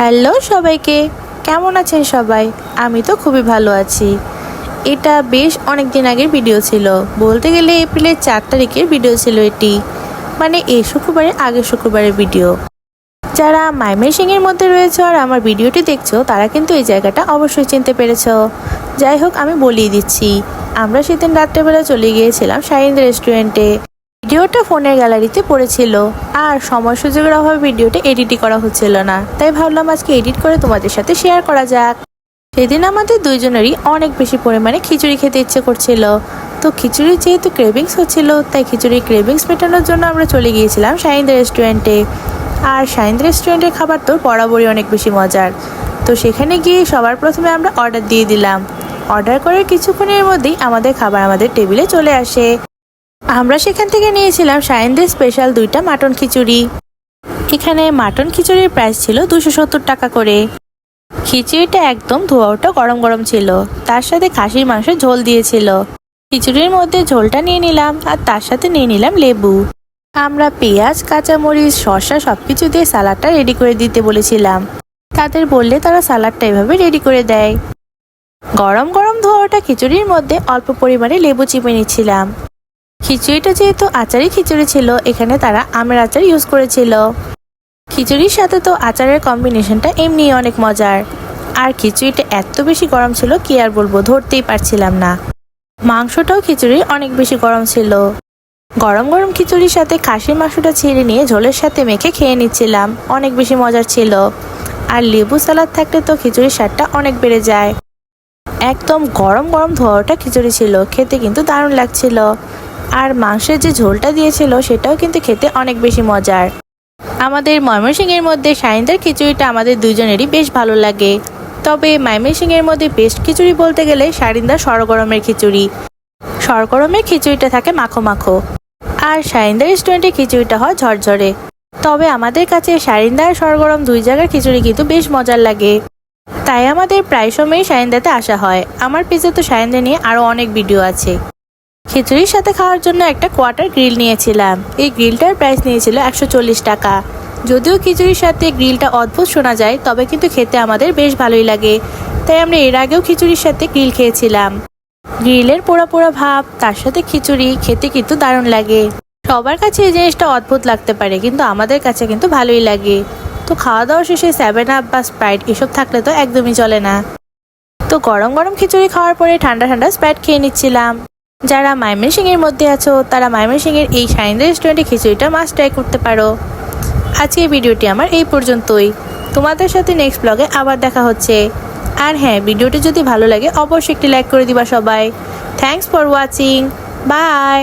Hello সবাইকে, কেমন আছেন সবাই? আমি তো খুবই ভালো আছি। এটা বেশ অনেক দিন আগের ভিডিও ছিল। বলতে গেলে এপ্রিলের চার তারিখের ভিডিও ছিল এটি। মানে এই শুক্রবারে আগের শুক্রবারের ভিডিও যারা এর মধ্যে রয়েছে আর আমার ভিডিওটি দেখছ, তারা কিন্তু এই জায়গাটা অবশ্যই চিনতে পেরেছ। যাই হোক, আমি বলিয়ে দিচ্ছি। আমরা সেদিন রাত্রেবেলা চলে গিয়েছিলাম শাহিন্দ রেস্টুরেন্টে। ভিডিওটা ফোনের গ্যালারিতে পড়েছিল। আর সময় সুযোগের অভাবে ভিডিওটা এডিটই করা হচ্ছিল না। তাই ভাবলাম আজকে এডিট করে তোমাদের সাথে শেয়ার করা যাক। সেদিন আমাদের দুইজনেরই অনেক বেশি পরিমাণে খিচুড়ি খেতে ইচ্ছে করছিল। তো খিচুড়ির যেহেতু ক্রেভিংস হচ্ছিল, তাই খিচুড়ির ক্রেভিংস মেটানোর জন্য আমরা চলে গিয়েছিলাম শাহিন্দ রেস্টুরেন্টে। আর শাহিন্দ রেস্টুরেন্টের খাবার তো বরাবরই অনেক বেশি মজার। তো সেখানে গিয়ে সবার প্রথমে আমরা অর্ডার দিয়ে দিলাম। অর্ডার করার কিছুক্ষণের মধ্যেই আমাদের খাবার আমাদের টেবিলে চলে আসে। আমরা সেখান থেকে নিয়েছিলাম সায়েন্দের স্পেশাল দুইটা মাটন খিচুড়ি। এখানে মাটন খিচুড়ির প্রাইস ছিল দুশো সত্তর টাকা করে। খিচুড়িটা একদম ধোয়া ওটা গরম গরম ছিল। তার সাথে খাসির মাংস ঝোল দিয়েছিল। খিচুড়ির মধ্যে ঝোলটা নিয়ে নিলাম আর তার সাথে নিয়ে নিলাম লেবু। আমরা পেঁয়াজ, কাঁচামরিচ, শসা সব কিছু দিয়ে সালাডটা রেডি করে দিতে বলেছিলাম। তাদের বললে তারা সালাডটা এভাবে রেডি করে দেয়। গরম গরম ধোয়াটা খিচুড়ির মধ্যে অল্প পরিমাণে লেবু চিপে নিচ্ছিলাম। খিচুড়িটা যেহেতু আচারই খিচুড়ি ছিল, এখানে তারা আমের আচার ইউজ করেছিল। খিচুড়ির সাথে তো আচারের কম্বিনেশনটা এমনি অনেক মজার। আর খিচুড়িটা এত বেশি গরম ছিল কি আর বলব, ধরতেই পারছিলাম না। মাংসটাও খিচুড়ির অনেক বেশি গরম ছিল। গরম গরম খিচুড়ির সাথে খাসির মাংসটা ছিঁড়ে নিয়ে ঝোলের সাথে মেখে খেয়ে নিচ্ছিলাম, অনেক বেশি মজার ছিল। আর লেবু সালাদ থাকলে তো খিচুড়ির স্বাদটা অনেক বেড়ে যায়। একদম গরম গরম ধোয়াটা খিচুড়ি ছিল, খেতে কিন্তু দারুণ লাগছিল। আর মাংসের যে ঝোলটা দিয়েছিল, সেটাও কিন্তু খেতে অনেক বেশি মজার। আমাদের ময়মনসিংহের মধ্যে সাইন্দার খিচুড়িটা আমাদের দুজনেরই বেশ ভালো লাগে। তবে ময়মনসিংহের মধ্যে বেস্ট খিচুড়ি বলতে গেলে সারিন্দার সরগরমের খিচুড়ি। সরগরমের খিচুড়িটা থাকে মাখো মাখো। আর সারিন্দা রেস্টুরেন্টের খিচুড়িটা হয় ঝরঝরে। তবে আমাদের কাছে সারিন্দা আর সরগরম দুই জায়গার খিচুড়ি কিন্তু বেশ মজার লাগে। তাই আমাদের প্রায় সময়ই সাইন্দাতে আসা হয়। আমার পেজে তো সাইন্দা নিয়ে আরও অনেক ভিডিও আছে। খিচুড়ির সাথে খাওয়ার জন্য একটা কোয়ার্টার গ্রিল নিয়েছিলাম। এই গ্রিলটার প্রাইস নিয়েছিল একশো চল্লিশ টাকা। যদিও খিচুড়ির সাথে গ্রিলটা অদ্ভুত শোনা যায়, তবে কিন্তু খেতে আমাদের বেশ ভালোই লাগে। তাই আমরা এর আগেও খিচুড়ির সাথে গ্রিল খেয়েছিলাম। গ্রিলের পোড়া পোড়া ভাব, তার সাথে খিচুড়ি খেতে কিন্তু দারুণ লাগে। সবার কাছে এই জিনিসটা অদ্ভুত লাগতে পারে, কিন্তু আমাদের কাছে কিন্তু ভালোই লাগে। তো খাওয়া দাওয়া শেষে সেভেন আপ বা স্প্রাইট এসব থাকলে তো একদমই চলে না। তো গরম গরম খিচুড়ি খাওয়ার পরে ঠান্ডা ঠান্ডা স্প্রাইট খেয়ে নিচ্ছিলাম। যারা এর মধ্যে আছো, তারা এর এই সাইন রেস্টুরেন্টে খিচুড়িটা মাস্ট ট্রাই করতে পারো। আজকে ভিডিওটি আমার এই পর্যন্তই। তোমাদের সাথে নেক্সট ব্লগে আবার দেখা হচ্ছে। আর হ্যাঁ ভিডিওটি যদি ভালো লাগে, অবশ্যই একটি লাইক করে দিবা সবাই। Thanks for watching by